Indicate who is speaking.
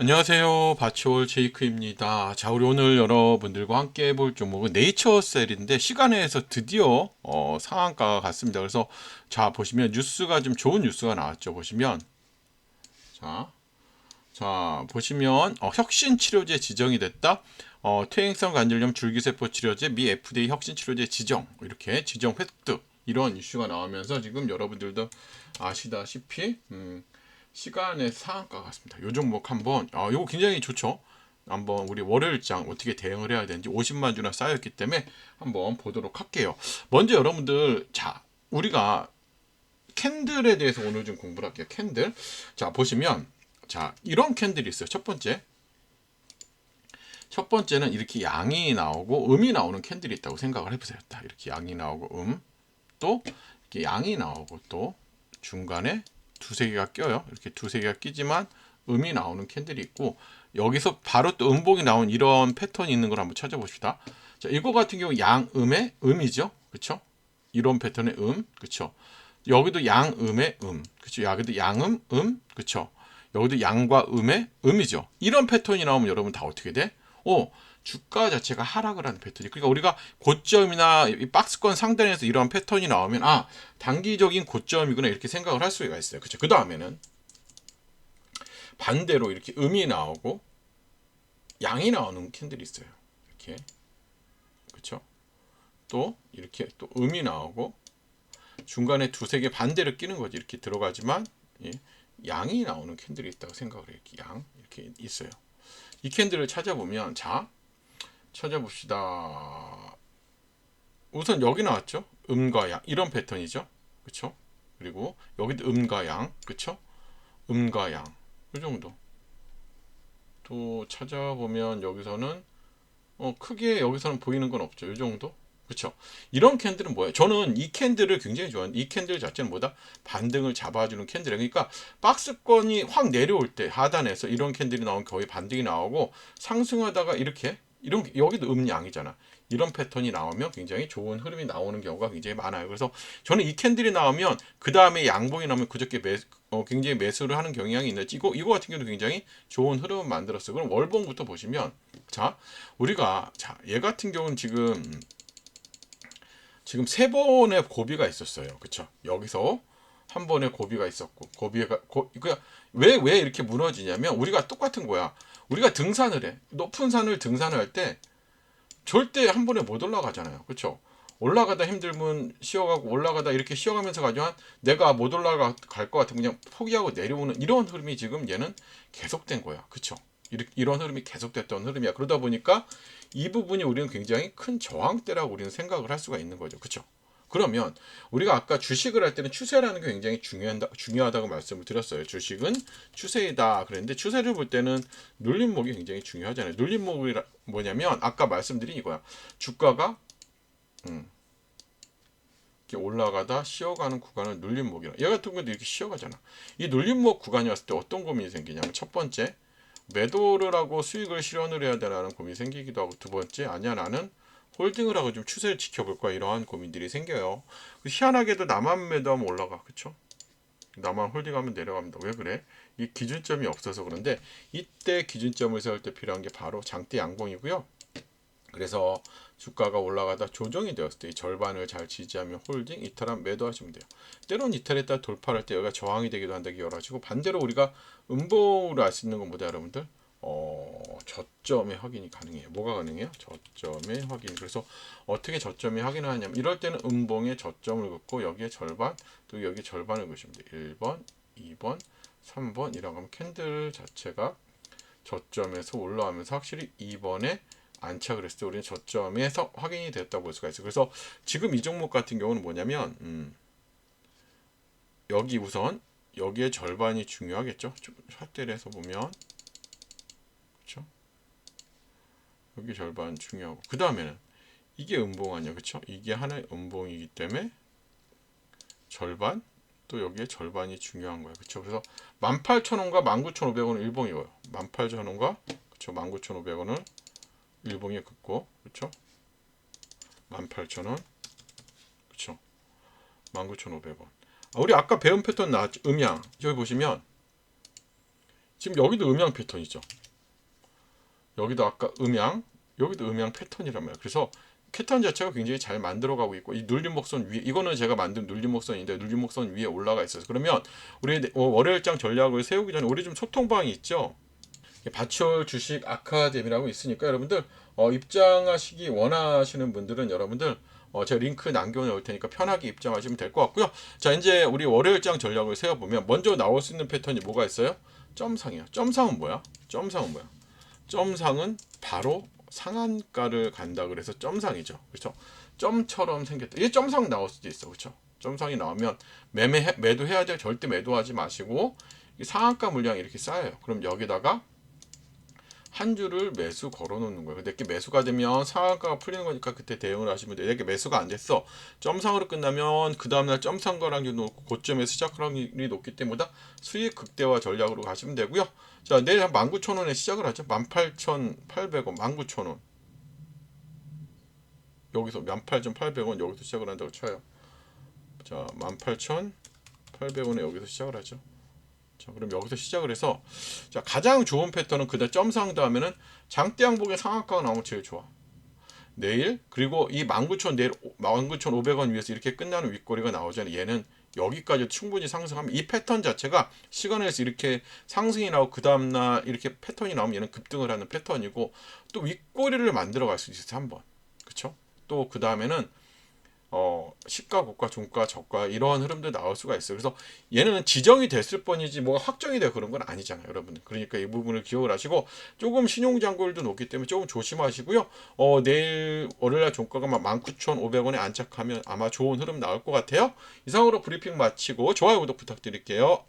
Speaker 1: 안녕하세요. 바치올 제이크입니다. 자, 우리 오늘 여러분들과 함께 볼 종목은 네이처셀인데 시간에서 드디어 어, 상한가가 갔습니다. 그래서 자, 보시면 뉴스가 좀 좋은 뉴스가 나왔죠. 보시면 자, 자, 보시면 어, 혁신 치료제 지정이 됐다. 어, 퇴행성 관절염 줄기세포 치료제 미 FDA 혁신 치료제 지정 이렇게 지정 획득 이런 이슈가 나오면서 지금 여러분들도 아시다시피 음, 시간의 상한가 같습니다. 요 종목 한번 아 요거 굉장히 좋죠. 한번 우리 월요일장 어떻게 대응을 해야 되는지 50만 주나 쌓였기 때문에 한번 보도록 할게요. 먼저 여러분들 자 우리가 캔들에 대해서 오늘 좀 공부를 할게요. 캔들 자 보시면 자 이런 캔들이 있어요. 첫 번째 첫 번째는 이렇게 양이 나오고 음이 나오는 캔들이 있다고 생각을 해보세요. 딱 이렇게 양이 나오고 음 또 이렇게 양이 나오고 또 중간에 두세 개가 껴요. 이렇게 두세 개가 끼지만 음이 나오는 캔들이 있고 여기서 바로 또 음봉이 나온 이런 패턴이 있는 걸 한번 찾아봅시다. 자, 이거 같은 경우 양음의 음이죠. 그렇죠? 이런 패턴의 음. 그렇죠? 여기도 양음의 음. 그렇죠? 여기도 양음 음. 그렇죠? 여기도 양과 음의 음이죠. 이런 패턴이 나오면 여러분 다 어떻게 돼? 오, 주가 자체가 하락을 하는 패턴이. 그러니까 우리가 고점이나 이 박스권 상단에서 이런 패턴이 나오면 아 단기적인 고점이구나 이렇게 생각을 할 수가 있어요. 그렇죠? 그 다음에는 반대로 이렇게 음이 나오고 양이 나오는 캔들이 있어요. 이렇게 그렇죠? 또 이렇게 또 음이 나오고 중간에 두세 개 반대로 끼는 거지 이렇게 들어가지만 예, 양이 나오는 캔들이 있다고 생각을 해요. 양 이렇게 있어요. 이 캔들을 찾아보면 자 찾아봅시다. 우선 여기 나왔죠. 음과 양 이런 패턴이죠. 그렇죠? 그리고 여기도 음과 양 그렇죠? 음과 양. 이 정도. 또 찾아보면 여기서는 어, 크게 여기서는 보이는 건 없죠. 이 정도. 그렇죠. 이런 캔들은 뭐예요? 저는 이 캔들을 굉장히 좋아하는 이 캔들 자체는 뭐다? 반등을 잡아주는 캔들이에요. 그러니까 박스권이 확 내려올 때 하단에서 이런 캔들이 나오면 거의 반등이 나오고 상승하다가 이렇게 이런 여기도 음양이잖아. 이런 패턴이 나오면 굉장히 좋은 흐름이 나오는 경우가 굉장히 많아요. 그래서 저는 이 캔들이 나오면 그 다음에 양봉이 나오면 그저께 매, 어, 굉장히 매수를 하는 경향이 있는데 이거 이거 같은 경우도 굉장히 좋은 흐름을 만들었어요. 그럼 월봉부터 보시면 자 우리가 자얘 같은 경우는 지금 지금 세 번의 고비가 있었어요. 그쵸? 여기서 한 번의 고비가 있었고 고비가 고, 왜왜 왜 이렇게 무너지냐면 우리가 똑같은 거야. 우리가 등산을 해. 높은 산을 등산을 할 때 절대 한 번에 못 올라가잖아요. 그렇죠? 올라가다 힘들면 쉬어가고 올라가다 이렇게 쉬어가면서 가지만 내가 못 올라갈 것 같으면 그냥 포기하고 내려오는 이런 흐름이 지금 얘는 계속된 거야. 그렇죠? 이런 흐름이 계속됐던 흐름이야. 그러다 보니까 이 부분이 우리는 굉장히 큰 저항대라고 우리는 생각을 할 수가 있는 거죠. 그렇죠? 그러면 우리가 아까 주식을 할 때는 추세라는 게 굉장히 중요하다, 중요하다고 말씀을 드렸어요. 주식은 추세이다 그랬는데 추세를 볼 때는 눌림목이 굉장히 중요하잖아요. 눌림목이 뭐냐면 아까 말씀드린 이거야. 주가가 음, 이렇게 올라가다 쉬어가는 구간을 눌림목이라. 얘 같은 경우도 이렇게 쉬어가잖아. 이 눌림목 구간이 왔을 때 어떤 고민이 생기냐면 첫 번째 매도를 하고 수익을 실현을 해야 되라는 고민이 생기기도 하고 두 번째 아니야 나는 홀딩을 하고 좀 추세를 지켜볼 거야 이러한 고민들이 생겨요. 희한하게도 나만 매도하면 올라가 그쵸? 나만 홀딩하면 내려갑니다. 왜 그래? 이 기준점이 없어서 그런데 이때 기준점을 세울 때 필요한 게 바로 장대 양봉이고요. 그래서 주가가 올라가다 조정이 되었을 때 이 절반을 잘 지지하면 홀딩, 이탈하면 매도하시면 돼요. 때론 이탈했다 돌파할 때 여기가 저항이 되기도 한다기 가지고 반대로 우리가 음봉으로 알 수 있는 건 뭐다 여러분들? 어, 저점의 확인이 가능해요. 뭐가 가능해요? 저점의 확인. 그래서 어떻게 저점의 확인을 하냐면 이럴 때는 음봉에 저점을 긋고 여기에 절반, 또 여기 절반을 그시면 돼요. 1번, 2번, 3번 이라고 하면 캔들 자체가 저점에서 올라가면서 확실히 2번에 안착을 했을 때 우리는 저점에서 확인이 됐다고 볼 수가 있어요. 그래서 지금 이 종목 같은 경우는 뭐냐면 음, 여기 우선 여기에 절반이 중요하겠죠. 좀 확대를 해서 보면 그렇죠? 여기 절반 중요하고 그 다음에는 이게 음봉 아니야 그쵸? 이게 하나의 음봉이기 때문에 절반 또 여기에 절반이 중요한 거예요 그쵸? 그래서 18,000원과 19,500원은 일봉이고요 18,000원과 그쵸? 19,500원을 일봉에 긋고 그쵸? 18,000원 그쵸? 19,500원 아, 우리 아까 배운 패턴 나왔죠 음양 여기 보시면 지금 여기도 음양 패턴이죠. 여기도 아까 음양, 여기도 음양 패턴이란 말이에요. 그래서 패턴 자체가 굉장히 잘 만들어가고 있고 이 눌림목선 위에 이거는 제가 만든 눌림목선인데 눌림목선 위에 올라가 있어서 그러면 우리 어, 월요일장 전략을 세우기 전에 우리 좀 소통방이 있죠. 바치올 주식 아카데미라고 있으니까 여러분들 어, 입장하시기 원하시는 분들은 여러분들 어, 제가 링크 남겨놓을 테니까 편하게 입장하시면 될 것 같고요. 자 이제 우리 월요일장 전략을 세워보면 먼저 나올 수 있는 패턴이 뭐가 있어요? 점상이요. 점상은 뭐야? 점상은 뭐야? 점상은 바로 상한가를 간다 그래서 점상이죠. 그렇죠? 점처럼 생겼다. 이게 점상 나올 수도 있어. 그렇죠? 점상이 나오면 매매 매도해야 될 절대 매도하지 마시고 이 상한가 물량이 이렇게 쌓여요. 그럼 여기다가 한 주를 매수 걸어 놓는 거예요. 근데 이렇게 매수가 되면 상한가가 풀리는 거니까 그때 대응을 하시면 돼요. 이렇게 매수가 안 됐어. 점상으로 끝나면 그 다음날 점상가랑이 놓고 고점에서 시작할 확률이 높기 때문에 수익 극대화 전략으로 가시면 되고요. 자, 내일 한 19,000원에 시작을 하죠. 18,800원, 19,000원. 여기서 18,800원 여기서 시작을 한다고 쳐요. 자, 18,800원에 여기서 시작을 하죠. 자, 그럼 여기서 시작을 해서 자, 가장 좋은 패턴은 그다음 점상 다음에는 장대 양복의 상한가가 나오면 제일 좋아. 내일 그리고 이 19,000 내일 19,500원 위에서 이렇게 끝나는 윗꼬리가 나오잖아요. 얘는 여기까지 충분히 상승하면 이 패턴 자체가 시간에서 이렇게 상승이 나오고 그 다음날 이렇게 패턴이 나오면 얘는 급등을 하는 패턴이고 또 윗꼬리를 만들어 갈 수 있어요. 한번. 그쵸? 또그 다음에는 어, 시가, 고가, 종가, 저가 이러한 흐름도 나올 수가 있어요. 그래서 얘는 지정이 됐을 뿐이지 뭐가 확정이 되고 그런 건 아니잖아요, 여러분. 그러니까 이 부분을 기억을 하시고 조금 신용 잔고율도 높기 때문에 조금 조심하시고요. 어, 내일 월요일날 종가가 막 19,500원에 안착하면 아마 좋은 흐름 나올 것 같아요. 이상으로 브리핑 마치고 좋아요, 구독 부탁드릴게요.